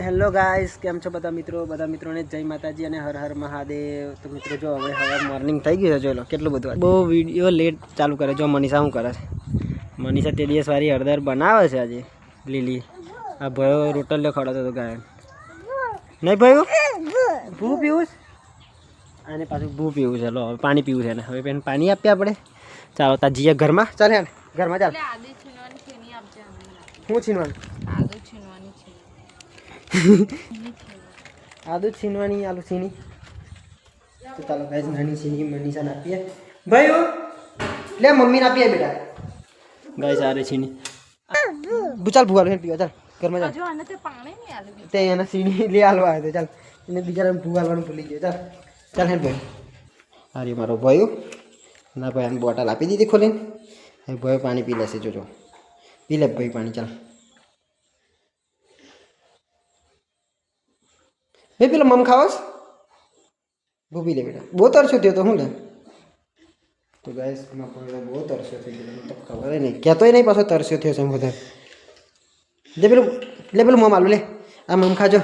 Hello guys કેમ છો બધા મિત્રો? બધા મિત્રોને જય માતાજી અને હર હર મહાદેવ. તો મિત્રો જો હવે હવે મોર્નિંગ થઈ ગયું છે જોઈ લો કેટલું બધું બહુ વીડિયો લેટ ચાલુ કરે જો મનીષા શું કરે છે? મનીષા તે દિવસ વારી હળદર બનાવે છે આજે લીલી. આ ભયો રોટલ્યો ખડો હતો ગાય નહીં ભયું? ભૂ પીવું છે? આને પાછું ભૂ પીવું છે. લો હવે પાણી પીવું છે ને હવે બેન પાણી આપીએ આપણે. ચાલો તાજીએ ઘરમાં. ચાલે ઘરમાં ચાલ. હું છીનવાની? આદુ છીનવાની આલુ છીની. તો ચાલો ગાઈસ નાની છીની મનીષાને આપીએ. ભાઈ લે મમ્મીને આપીએ બેટા. ગાઈસ આરે છીની. ચાલ ભૂવા લે પીવા ચાલ ઘરમાં ચાલ. તે પાણી નહીં આલું તે એના છીની લે હાલવા આવ્યો ચાલ. એને બીજા ભૂવા હાલવાનું ભૂલી ગયો ચાલ. ચાલ હેડ ભાઈ. હારી મારો ભાઈ ના ભાઈ આને બોટલ આપી દીધી ખોલીને. ભાઈ પાણી પી લેશે જોજો. પી લે ભાઈ પાણી ચાલ. એ પેલો મમ ખાવસ બહુ પી લે બેટા. બહુ તરસ્યો થયો તો હું લે? તો ગાઈસ એમાં પણ બહુ તરસ્યો થઈ ગયો. મને તો ખબર નહીં. કહેતોય નહીં પાછો તરસ્યો થયો છે વધારે. લે પેલું લે પેલું મમ આલું લે. આ મમ ખાજો.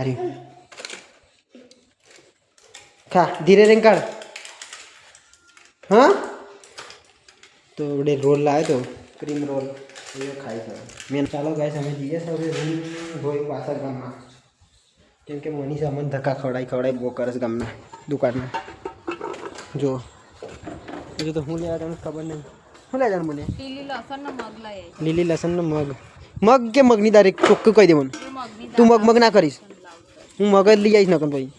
અરે ખા ધીરે કાઢ. હા? તો રોલ લાવ્યો તો ક્રીમ રોલ એ ખાઈ છે. મેન ચાલો ગાઈસ અમે જઈએ રૂમ ધોઈ પાછા ગામમાં કેમ કે મનીષા અમને ધક્કા ખવડાવી ખવડાવી બહુ કરસ ગામના દુકાનમાં. જો. બીજું તો હું લેવા તમને ખબર નહીં. શું લેવા જાણ મને? લીલી લસણનો મગ મગ. કે મગની દારેક ચોખ્ખું કહી દે મને. તું મગ મગ ના કરીશ. હું મગ જ લઈ આવીશ નકન ભાઈ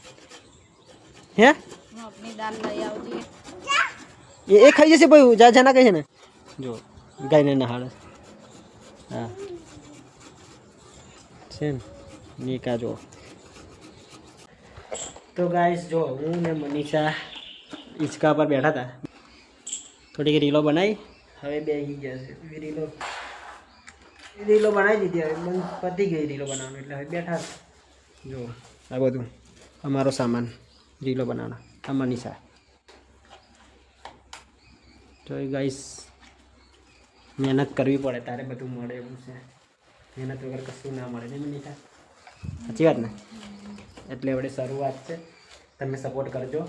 હે? એ ખાઈ જશે ભાઈ જા જાના કહે છે ને. જો ગાયને નહાડે. હા. છે ને? નીકા જો તો ગાઈસ જો હું ને મનીષા હિંચકા પર બેઠા હતા. થોડીક રીલો બનાવી હવે બે ગયા છે. રીલો. રીલો બનાવી દીધી હવે. મન પતી ગઈ રીલો બનાવવાનું. એટલે હવે બેઠા. જો, આ બધું અમારો સામાન રીલો બનાવવાનો. આ મનીષા. તો ગાઈસ મહેનત કરવી પડે તારે બધું મળે એવું છે. મહેનત વગર કશું ના મળે ને મનીષા સાચી વાત ને? એટલે આપણે શરૂઆત છે. તમે સપોર્ટ કરજો.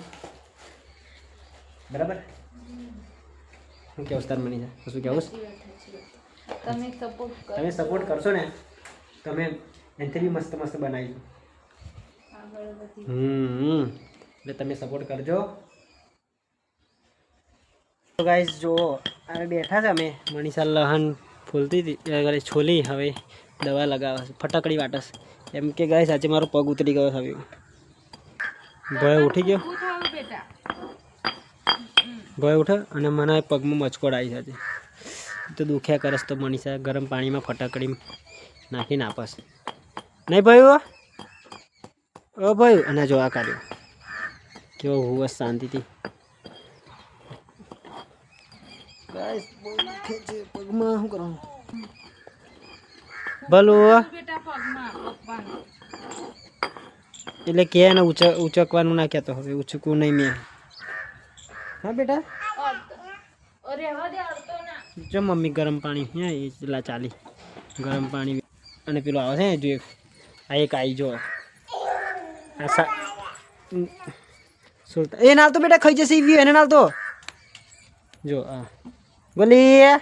બરાબર? શું કેવું તાર મનીષા? શું કેવું તમે સપોર્ટ તમે સપોર્ટ કરશો ને તમે એનાથી બી મસ્ત મસ્ત બનાવીશું આગળ હમ એટલે તમે સપોર્ટ કરજો. તો ગાઈસ જો હવે બેઠા છે અમે મનીષા લહન ફૂલતી હતી છોલી, હવે દવા લગાવે ફટાકડી વાટસ એમ કે ગાઈસ આજે મારો પગ ઉતરી ગયો હવે. ભય ઉઠી ગયો? ભય ઉઠે? અને મને પગમાં મચકોડ આવી છે તો દુખ્યા કરસ તો મનીષા ગરમ પાણીમાં ફટાકડી નાખીને આપસ નહીં ભાઈ ઓ ભાઈ અને જોવા કાઢ્યો કેવો હુવસ શાંતિથી. ગાઈસ બહુ છે પગમાં શું કરવાનું ભલું બેટા પગમાં પપ્પાને એટલે કે ઉચકવાનું ના કહેતો હવે ઉચકવું નહીં મેં. હા બેટા? જો મમ્મી ગરમ પાણી હે એ પેલા ચાલી. ગરમ પાણી અને પેલું આવે છે ને જો એક આ એક આવી જો. આ સા ઉમ, એ નાલ તો બેટા ખાઈ જશે એને નાલ તો જો આ. ગલી ગલીએ?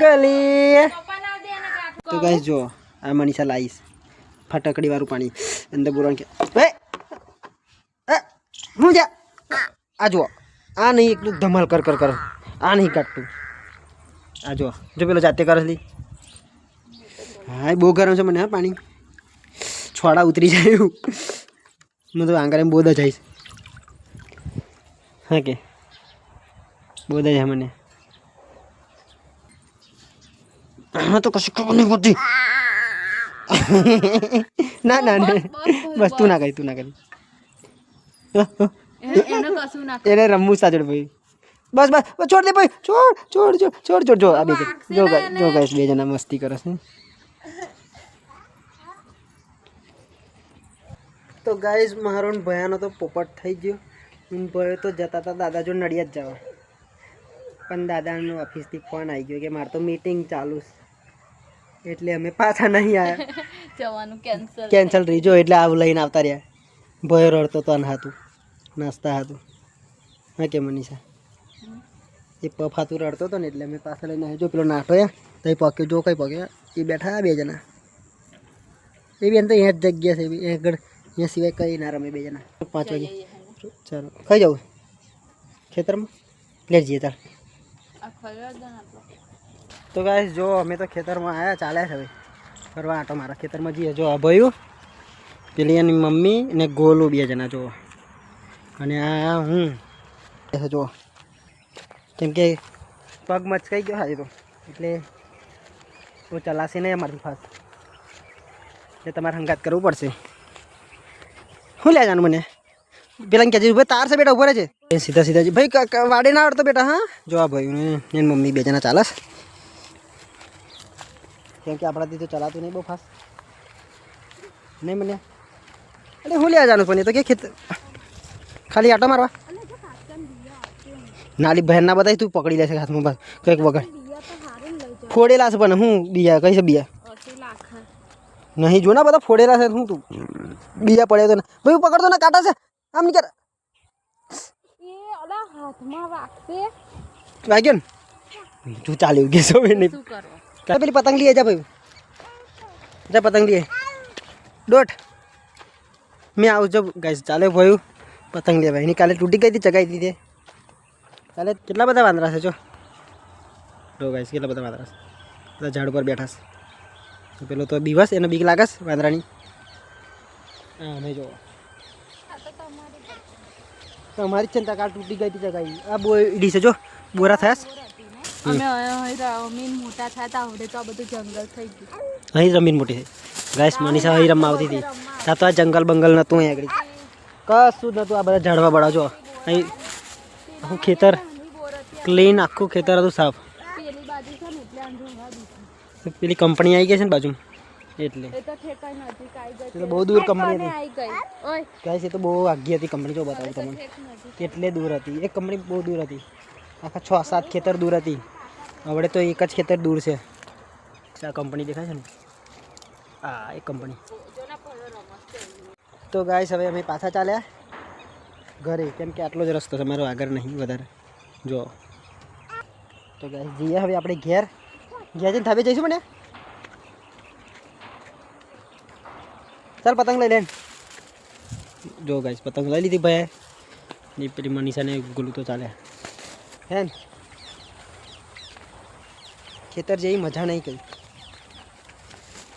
ગલી તો ગાઈસ જો આ મનીષા લાવીશ ફટકડી વાળું પાણી. અંદર બોરણ કે હું જા? આ જુઓ આ નહીં એકલું ધમાલ કર કર કર. આ નહીં કાઢતું. આ જુઓ જો પેલો જાતે કરે લી. હા એ બહુ ગરમ છે મને હા પાણી. છોડા ઉતરી જાય એવું. હું તો આંગળે બોધ જઈશ હા કે? બોધ જાય મને. હા તો કશું ખબર નહીં પડતી. ના ના ના. બસ તું ના કરી તું ના કરી. એને- રમવું સાચડ ભાઈ. બસ બસ છોડ દે ભાઈ. છોડ છોડ છોડ છોડ છોડ જો આ બે. જો જો ગાઈસ બે જણા મસ્તી કરસ ને તો ગાઈસ મારો ભયાનો તો પોપટ થઈ ગયો. હું ભયો તો જતા હતા દાદા જો નડિયાદ જવા. પણ દાદાનો ઓફિસથી ફોન આવી ગયો કે મારે તો મીટિંગ ચાલુ છે. એટલે અમે પાછા નહીં આવ્યા જવાનું કેન્સલ કેન્સલ રહી. જો એટલે આવું લઈને આવતા રહ્યા. ભયો રડતો તો હાતું નાસ્તા હતું હા કે મનીષા? એ પફ હાતું રડતો હતો ને એટલે અમે પાછા લઈને આવ્યા. જો પેલો નાટો તો એ પક્યો જો કઈ પક્યો એ બેઠા બે જણા. એ બેન તો અહીંયા જ જગ્યા છે. એ આગળ અહીંયા સિવાય કઈ ના રમે બે જણા. પાંચ વાગે. ચાલો. કઈ જવું ખેતરમાં? લે જઈએ તાર તો ગાઈસ જો અમે તો ખેતરમાં આવ્યા ચાલ્યા છે ભાઈ ફરવા આટો મારા ખેતરમાં જઈએ. જો આ ભયું પેલી એની મમ્મી ને ગોલું બે જણા જુઓ અને આ હું. જુઓ કેમ કે પગ મચકાઈ ગયો હાજી તો. એટલે તો ચલાશે નહીં અમારી ફાસ્ટ એટલે તમારે હંગાત કરવું પડશે. શું લે જાનું મને? પેલા કહેજે ભાઈ તાર છે બેટા, ઊભો રહે છે. સીધા સીધા ભાઈ વાડે ના આવડતો બેટા, હા? જો આ ભાઈ એની મમ્મી બે જણા ચાલસ કેમ કે આપણાથી તો ચલાતું નહીં બહુ ફાસ્ટ નહીં મને અરે હું લેવા જાણું પણ એ તો કે ખેત ખાલી આટો મારવા નાલી બહેન ના બતાવી તું પકડી લેશે હાથમાં બસ કંઈક વગર ફોડેલા છે પણ હું બીયા કઈ છે બીયા અસી લાખ નહીં જો ના બધા ફોડેલા છે હું તું બીજા પડે તો ના ભાઈ પકડતો ને કાટા છે આમ નહીં કર એ ઓલા હાથમાં વાગશે વાગ્યો ને તું ચાલ્યું કે સો નહીં કરો પેલી પતંગ લઈએ જા ભાઈ. જા પતંગ લઈએ દોઢ. મેં આવું જો ગાઈસ ચાલે ભાઈ પતંગ લે એની કાલે તૂટી ગઈ હતી, ચગાવી દીધી. કાલે કેટલા બધા વાંદરા છે, જો. જો ગાઈસ કેટલા બધા વાંદરા છે. બધા ઝાડ પર બેઠા છે. પેલો તો દિવસ એને બીક લાગશ વાંદરાની. હા, નહીં જો તમારી ચિંતા, કાલ તૂટી ગઈ હતી, ચગાવી. આ બો ઈડી છે, જો. બોરા થયા અમે અહીં રમીન મોટા થયા તા હવે તો આ બધું જંગલ થઈ ગયું. અહીં રમીન મોટી છે. ગાઈસ મનીષા અહીં રમવા આવતી હતી. ત્યાં તો આ જંગલ બંગલ નહોતું અહીં આગળ. કશું જ નહોતું આ બધા ઝાડવા બળા જો. અહીં આખું ખેતર ક્લીન આખું ખેતર હતું સાફ. પેલી બાજુ છે ને એટલે આમ જોવા દીધું પેલી કંપની આવી ગઈ છે ને બાજુ. એટલે. એ તો ઠેકાઈ નજીક આવી ગઈ એ તો બહુ દૂર કંપની હતી. આવી ગઈ. ઓય. ગાઈસ એ તો બહુ આગી હતી કંપની જો બતાવું તમને. ઠેક નજીક. કેટલે દૂર હતી. એક કંપની બહુ દૂર હતી. આખા છ સાત ખેતર દૂર હતી. હવે તો એક જ ખેતર દૂર છે. આ કંપની દેખાય છે ને? આ એક કંપની તો ગાઈસ હવે અમે પાછા ચાલ્યા ઘરે. કેમ કે આટલો જ રસ્તો છે મારો આગળ નહીં વધારે. જો. તો ગાઈસ જઈએ હવે આપણે ઘેર. ઘેર જઈને થાબે જઈશું મને. ચાલ, પતંગ લઈ લે. જો ગાઈસ પતંગ લઈ લીધી ભાઈ. પેલી મનીષાને ગુલું તો ચાલે હે ને? ખેતર જેવી મજા નહીં કઈ.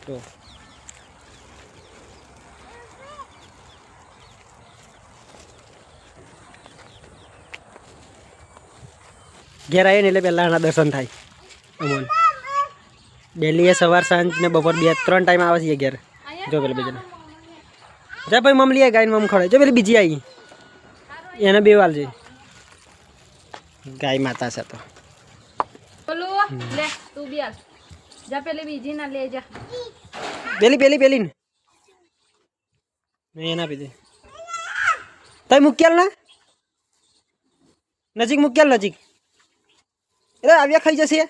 તો ઘેર આવીએ ને એટલે પહેલાં એના દર્શન થાય. અમોલ. ડેલી એ સવાર સાંજ ને બપોર બે, ત્રણ ટાઈમ આવે છે ઘેર. જો પેલા બીજાને. જા ભાઈ મમ લઈએ ગાયને મમ ખવડાય. જો પેલી બીજી આવી. એને બે વાલ છે ગાય માતા છે તો. લે. તું બી જા પેલી બીજી ના લે જા. પેલી પેલી પેલી ને. નહીં, એના પીધે તઈ મૂક્યાલ નજીક મૂક્યાલ નજીક. એટલે આવ્યા ખાઈ જશે.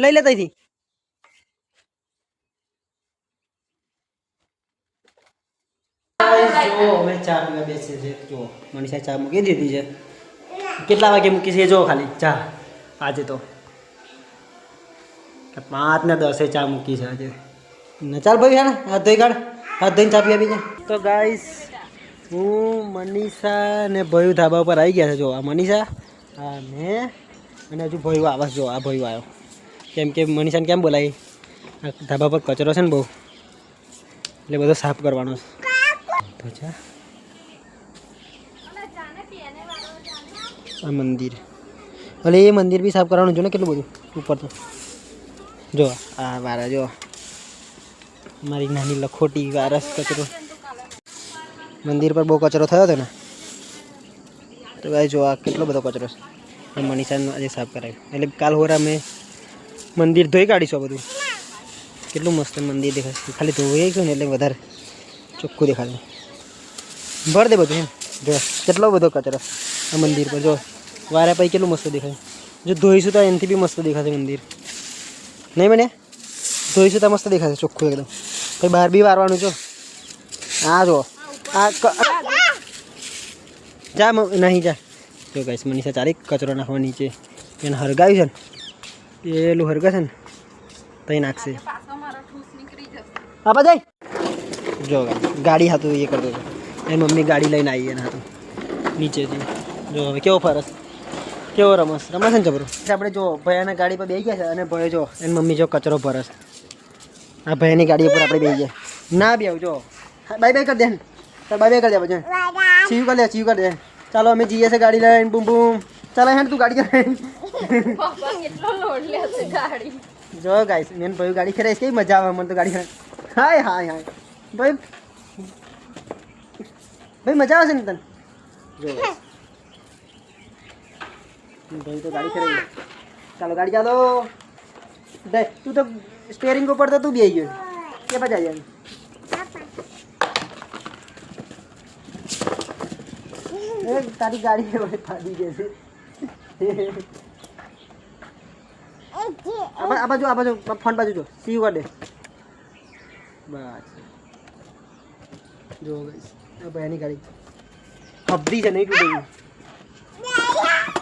લઈ લે તઈથી. જો ચા પીવા બેસી છે. જો ચા મૂકી દીધી છે. કેટલા વાગે મૂકી છે? જો ખાલી. ચા આજે તો. પાંચ ને દસે ચા મૂકી છે આજે. ને ચાલ ભાઈ હા હાથ ધોઈ કાઢ. હાથ ધોઈને ચા પી આપી તો ગાઈસ હું મનીષા ને ભયું ધાબા ઉપર આવી ગયા છે. જો, આ મનીષા, આ મેં અને હજુ ભયું આવે જો, આ ભયું આવ્યો. કેમ કે મનીષાને કેમ બોલાવી? આ ધાબા પર કચરો છે ને બહુ. એટલે બધો સાફ કરવાનો છે. તો આ મંદિર. એટલે એ મંદિર બી સાફ કરવાનું જો ને, કેટલું બધું? ઉપર તો જો આ વારા જો. મારી નાની લખોટી વારસ કચરો. મંદિર પર બહુ કચરો થયો હતો ને? તો ભાઈ જો આ કેટલો બધો કચરો છે. મનીષાને આજે સાફ કરાવ્યું એટલે કાલ હોરા મેં મંદિર ધોઈ કાઢીશું બધું. કેટલું મસ્ત મંદિર દેખાય. છે ખાલી ધોઈ ને એટલે વધારે ચોખ્ખું દેખાડે ભર દે બધું એમ. જો કેટલો બધો કચરો આ મંદિર પર. જો વારે પછી કેટલું મસ્ત દેખાય. જો ધોઈશું તો એનાથી બી મસ્ત દેખાશે મંદિર. નહીં બને? જોઈશું તો મસ્ત દેખાશે ચોખ્ખું એકદમ. પછી બહાર બી વારવાનું જો હા જો. આ જા નહીં જા. જો ગાઈસ મનીષા ચારેક કચરો નાખવા નીચે. એને હરગાવ્યું છે ને. એલું હરગાશે ને. તઈ નાખશે. આપા બધાય જો ગાડી હતું એ કરતો હતો. એની મમ્મી ગાડી લઈને આવી એના હતું નીચેથી. જો હવે કેવો ફરસ કેવો રમસ રમસ ને જબરો? આપણે જો ભયાના ગાડી પર બેસી ગયા છે અને ભાઈ જો, એની મમ્મી જો કચરો ભરસ આ ભયાની ગાડી ઉપર આપણે બેસી ગયા. ના બે જો. બાય બાય કરી દે બાય બાય કરી દે પછી સીવ કરી દે સીવ કરી દે. ચાલો, અમે જઈએ છે ગાડી લઈને, બૂમ બૂમ. ચાલો હેડ તું ગાડી ગાડી જો ગાઈસ મેન ભાઈ ગાડી ખેરાઈશ કેવી મજા આવે, મને તો ગાડી હાય હાય હાય. ભાઈ ભાઈ મજા આવશે ને તને? જો. ભાઈ તો ગાડી ફેરવી ચાલો ગાડી ચાલો દે તું તો સ્ટેરિંગ ઉપર તો તું બી આવી ગયો કે પછી આવી જાય તારી ગાડી ફાડી ગઈ છે આ બાજુ આ બાજુ ફોન બાજુ જો સી યુ દે બસ જો ગઈ એની ગાડી ખબરી છે નહીં ધારી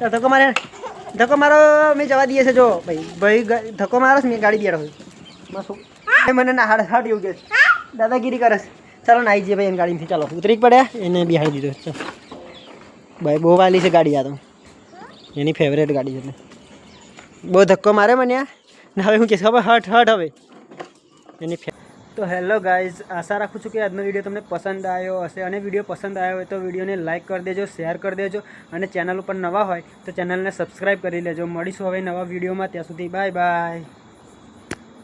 ધક્કો મારે ધક્કો મારો મેં જવા દઈએ છે, જો. ભાઈ ભાઈ ધક્કો મારો મેં ગાડી છું. બસ મને ના હાડ હાડ એવું કે દાદાગીરી કરે ચાલો, નાઈ જઈએ ભાઈ એની ગાડીથી ચાલો, ઉતરી પડ્યા એને બિહાડી દીધો ભાઈ, બહુ વાલી છે ગાડી આ તો. એની ફેવરેટ ગાડી છે. બહુ ધક્કો મારે મને આ. ને હવે હું કહેશ ખબર, હટ હટ હવે. એની ફે તો હેલો ગાઈઝ, આશા રાખું છું કે આજનો વીડિયો તમને પસંદ આવ્યો હશે અને વીડિયો પસંદ આવ્યો હોય તો વિડીયોને લાઇક કરી દેજો, શેર કરી દેજો અને ચેનલ ઉપર નવા હોય તો ચેનલને સબસ્ક્રાઈબ કરી લેજો. મળીશું હવે નવા વિડીયોમાં. ત્યાં સુધી બાય બાય.